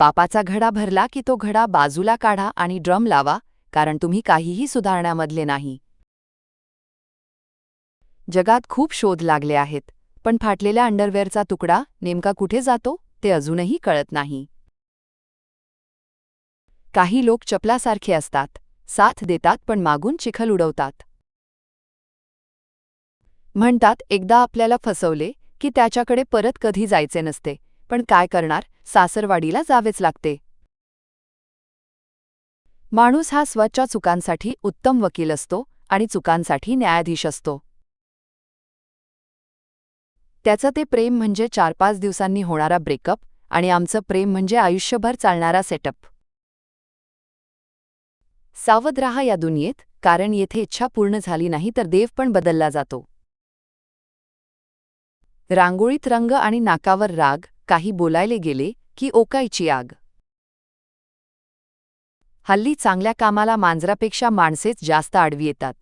पापाचा घडा भरला की तो घडा बाजूला काढा आणि ड्रम लावा कारण तुम्ही काहीही सुधारण्यामधले नाही. जगात खूप शोध लागले आहेत पण फाटलेल्या अंडरवेअरचा तुकडा नेमका कुठे जातो ते अजूनही कळत नाही. काही लोक चपलासारखे असतात साथ देतात पण मागून चिखल उडवतात. म्हणतात एकदा आपल्याला फसवले की त्याच्याकडे परत कधी जायचे नसते पण काय करणार? सासरवाडीला जावेच लागते. माणूस हा स्वतःच्या चुकांसाठी उत्तम वकील असतो आणि चुकांसाठी न्यायाधीश असतो. त्याचं ते प्रेम म्हणजे चार पाच दिवसांनी होणारा ब्रेकअप आणि आमचं प्रेम म्हणजे आयुष्यभर चालणारा सेटअप. सावध रहा या दुनियेत कारण येथे इच्छा पूर्ण झाली नाही तर देव पण बदलला जातो. रांगोळीत रंग आणि नाकावर राग काही बोलायले गेले की ओकायची आग. हल्ली चांगल्या कामाला मांजरापेक्षा माणसेच जास्त आडवी येतात.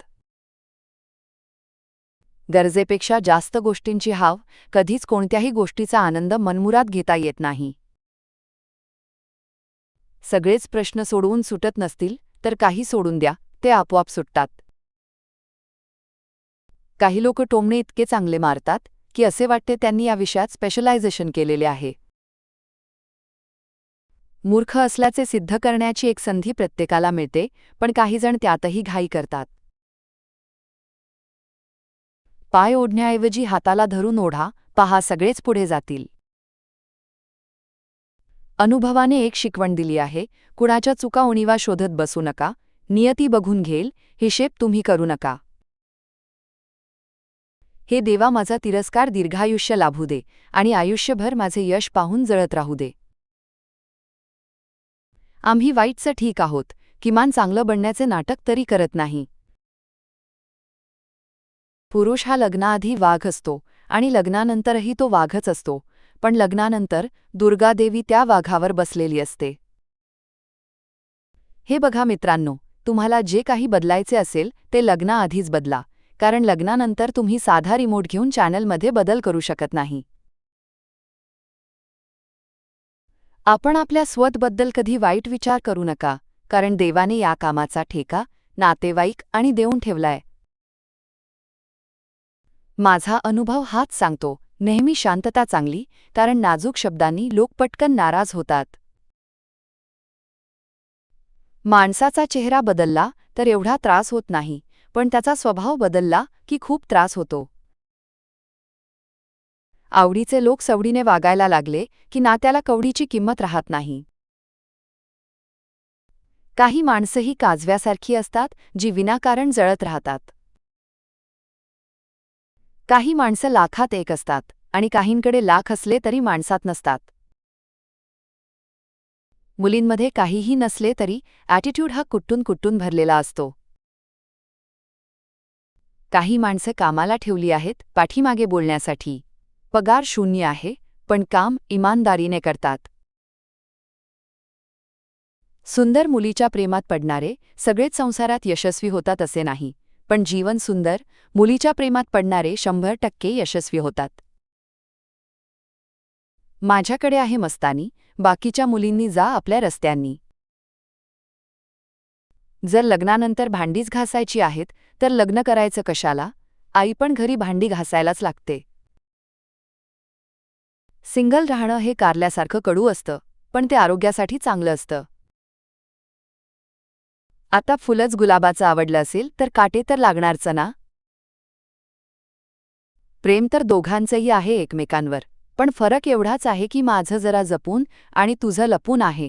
गरजेपेक्षा जास्त गोष्टींची हाव कधीच कोणत्याही गोष्टीचा आनंद मनमुरात घेता येत नाही. सगळेच प्रश्न सोडवून सुटत नसतील तर काही सोडून द्या ते आपोआप सुटतात. काही लोक टोमणे इतके चांगले मारतात की असे वाटते त्यांनी या विषयात स्पेशलायझेशन केलेले आहे. मूर्ख असल्याचे सिद्ध करण्याची एक संधी प्रत्येकाला मिळते पण काहीजण त्यातही घाई करतात. पाय ओढण्याऐवजी हाताला धरून ओढा पहा सगळेच पुढे जातील. अनुभवाने एक शिकवण दिली आहे कुणाच्या चुका उणीवा शोधत बसू नका नियती बघून घेईल हिशेब तुम्ही करू नका. हे देवा माझा तिरस्कार दीर्घायुष्य लाभू दे आणि आयुष्यभर माझे यश पाहून जळत राहू दे. आम्ही वाईटचं ठीक आहोत किमान चांगलं बनण्याचे नाटक तरी करत नाही. पुरुष हा लग्नाआधी वाघ असतो आणि लग्नानंतरही तो वाघच असतो पण लग्नानंतर दुर्गादेवी त्या वाघावर बसलेली असते. हे बघा मित्रांनो तुम्हाला जे काही बदलायचे असेल ते लग्नाआधीच बदला. कारण लग्नानंतर तुम्ही साधा रिमोट घेऊन चॅनलमध्ये बदल करू शकत नाही. आपण आपल्या स्वतबद्दल कधी वाईट विचार करू नका कारण देवाने या कामाचा ठेका नातेवाईक आणि देऊन ठेवलाय. माझा अनुभव हाच सांगतो नेहमी शांतता चांगली कारण नाजूक शब्दांनी लोक पटकन नाराज होतात. माणसाचा चेहरा बदलला तर एवढा त्रास होत नाही पण त्याचा स्वभाव बदलला की खूप त्रास होतो. आवडीचे लोक सवडीने वागायला लागले की नात्याला कवडीची किंमत राहत नाही. काही माणसंही काजव्यासारखी असतात जी विनाकारण जळत राहतात. काही माणसं लाखात एक असतात आणि काहींकडे लाख असले तरी माणसात नसतात. मुलींमध्ये काहीही नसले तरी ॲटिट्यूड हा कुट्टून कुट्टून भरलेला असतो. काही माणसं कामाला ठेवली आहेत पाठीमागे बोलण्यासाठी. पगार शून्य आहे पण काम इमानदारीने करतात. सुंदर मुलीच्या प्रेमात पडणारे सगळेच संसारात यशस्वी होतात असे नाही पण जीवन सुंदर मुलीच्या प्रेमात पडणारे शंभर टक्के यशस्वी होतात. माझ्याकडे आहे मस्तानी बाकीच्या मुलींनी जा आपल्या रस्त्यांनी. जर लग्नानंतर भांडीच घासायची आहेत तर लग्न करायचं कशाला? आई पण घरी भांडी घासायलाच लागते. सिंगल राहणं हे कारल्यासारखं कडू असतं पण ते आरोग्यासाठी चांगलं असतं. आता फुलंच गुलाबाचं आवडलं असेल तर काटे तर लागणारच ना? प्रेम तर दोघांचंही आहे एकमेकांवर पण फरक एवढाच आहे की माझं जरा जपून आणि तुझं लपून आहे.